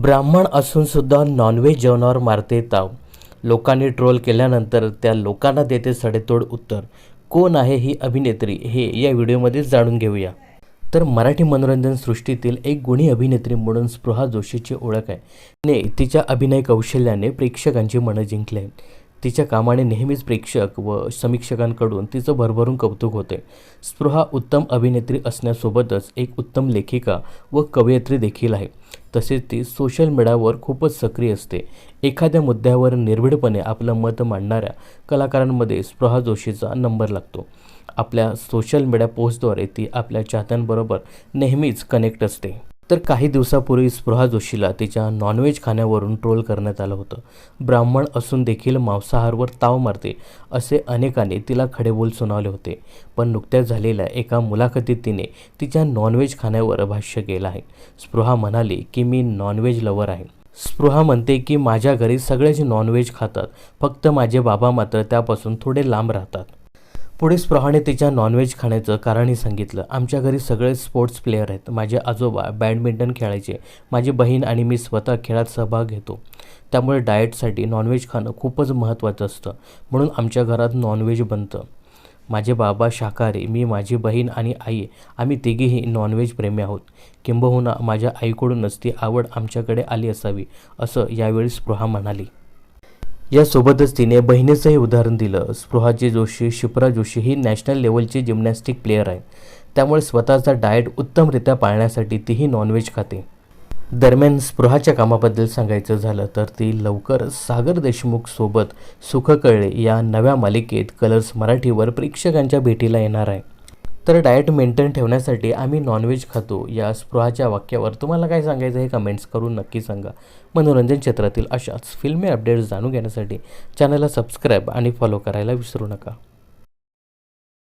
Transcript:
ब्राह्मण असूनसुद्धा नॉनव्हेज जेवणावर मारते ताव. लोकांनी ट्रोल केल्यानंतर त्या लोकांना देते सडेतोड उत्तर. कोण आहे ही अभिनेत्री? हे या व्हिडिओमध्ये जाणून घेऊया. तर मराठी मनोरंजन सृष्टीतील एक गुणी अभिनेत्री म्हणून स्पृहा जोशीची ओळख आहे. तिने तिच्या अभिनय कौशल्याने प्रेक्षकांची मनं जिंकली आहेत. तिच्या कामाने नेहमीच प्रेक्षक व समीक्षकांकडून तिचं भरभरून कौतुक होते. स्पृहा उत्तम अभिनेत्री असण्यासोबतच एक उत्तम लेखिका व कवयित्री देखील आहे. तसेच ती सोशल मीडियावर खूपच सक्रिय असते. एखाद्या मुद्द्यावर निर्भीडपणे आपलं मत मांडणाऱ्या कलाकारांमध्ये स्पृहा जोशीचा नंबर लागतो. आपल्या सोशल मीडिया पोस्टद्वारे ती आपल्या चाहत्यांबरोबर नेहमीच कनेक्ट असते. तर काही दिवसापूर्वी स्पृहा जोशीला तिच्या नॉनव्हेज खाण्यावरून ट्रोल करण्यात आलं होतं. ब्राह्मण असून देखील मांसाहारवर ताव मारते असे अनेकांनी तिला खडेबोल सुनावले होते. पण नुकत्याच झालेल्या एका मुलाखतीत तिने तिच्या नॉनव्हेज खाण्यावर भाष्य केलं आहे. स्पृहा म्हणाली की मी नॉनव्हेज लवर आहे. स्पृहा म्हणते की माझ्या घरी सगळेच नॉनव्हेज खातात. फक्त माझे बाबा मात्र त्यापासून थोडे लांब राहतात. पुढे स्पृहाने तिच्या नॉनव्हेज खाण्याचं कारणही सांगितलं. आमच्या घरी सगळे स्पोर्ट्स प्लेयर आहेत. माझे आजोबा बॅडमिंटन खेळायचे. माझी बहीण आणि मी स्वतः खेळात सहभाग घेतो. त्यामुळे डाएटसाठी नॉनव्हेज खाणं खूपच महत्त्वाचं असतं. म्हणून आमच्या घरात नॉनव्हेज बनतं. माझे बाबा शाकाहारी मी माझी बहीण आणि आई आम्ही तिघीही नॉनव्हेज प्रेमी आहोत. किंबहुना माझ्या आईकडूनच ती आवड आमच्याकडे आली असावी असं यावेळी स्पृहा म्हणाली. यासोबतच तिने बहिणीचंही उदाहरण दिलं. स्पृहाजी जोशी शिप्रा जोशी ही नॅशनल लेवलची जिम्नॅस्टिक प्लेअर आहे. त्यामुळे स्वतःचा डाएट उत्तमरित्या पाळण्यासाठी तीही नॉनव्हेज खाते. दरम्यान स्पृहाच्या कामाबद्दल सांगायचं झालं तर ती लवकरच सागर देशमुख सोबत सुख कळले या नव्या मालिकेत कलर्स मराठीवर प्रेक्षकांच्या भेटीला येणार आहे. तर डाएट मेंटेन ठेवण्यासाठी आम्ही नॉनव्हेज खातो. या स्पृहाच्या वाक्यावर तुम्हाला काय सांगायचं हे कमेंट्स करून नक्की सांगा. मनोरंजन क्षेत्रातील अशाच फिल्मी अपडेट्स जाणून घेण्यासाठी चॅनलला सबस्क्राईब आणि फॉलो करायला विसरू नका.